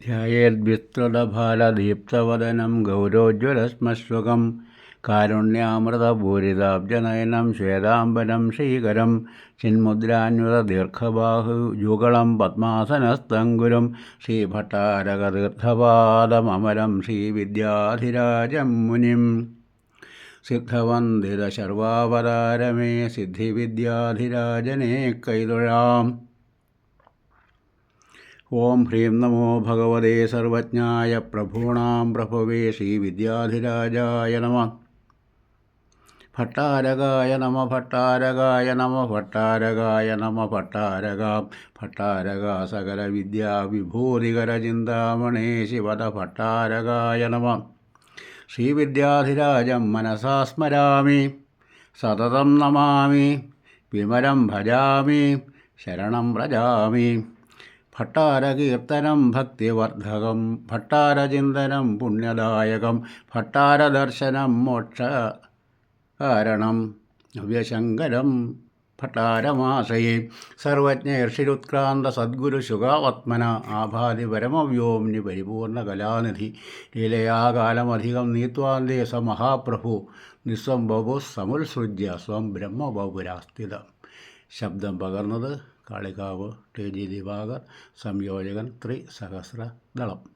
ധ്യേദ്വിസ്തൃതഫലദീപ്തവദനം ഗൗരോജ്വലശ്മശ്വകം കാരുണ്യാമൃതപൂരിതാബ്ജനയനം ശ്വേതാംബരം ശ്രീകരം. ചിന്മുദ്രാന്വിതദീർഘബാഹുയുഗളം പത്മാസനസ്തങ്കുരം ശ്രീഭട്ടാരകതീർത്ഥപാദമരം ശ്രീവിദ്യാധിരാജം മുനിം. സിദ്ധവന്ദിതശർവാവതാരമേ സിദ്ധിവിദ്യാധിരാജനെ കൈതൊഴാം. ഓം ഹ്രീം നമോ ഭഗവതേ സർവജ്ഞായ പ്രഭൂണാം പ്രഭവേ ശ്രീവിദ്യാധിരാജായ നമ. ഭട്ടാരകായ നമ ഭട്ടാരകായ നമ ഭട്ടാരകായ നമ ഭട്ടാരകാം. ഭട്ടാരക സകല വിദ്യാവിഭൂതികര ചിന്താമണേ ശിവത ഭട്ടാരകായ നമ. ശ്രീവിദ്യാധിരാജം മനസാ സ്മരാമി സതതം നമാമി വിമരം ഭജാമി ശരണം വ്രജാമി. ഭട്ടാരകീർത്തനം ഭക്തിവർദ്ധകം ഭട്ടാരചിന്തനം പുണ്യദായകം ഭട്ടാരദർശനം മോക്ഷ കാരണം നവ്യശങ്കരം ഭട്ടാരമാശയെ സർവജ്ഞർഷിരുത്ക്രാന്ത സദ്ഗുരു ശുഗാവത്മന ആഭാതി പരമവ്യോംനി പരിപൂർണ കലാനിധി ലീലയാകാലമധികം നീത്വാന്തേ സ മഹാപ്രഭു നിസ്വം ബഹു സമുത്സൃജ്യ സ്വം ബ്രഹ്മബപുരാസ്ഥിതം ശബ്ദം പകർന്നത് കാളികാവ് ടി ജി ദിവാകർ സംയോജകൻ ത്രിസഹസ്രദളം.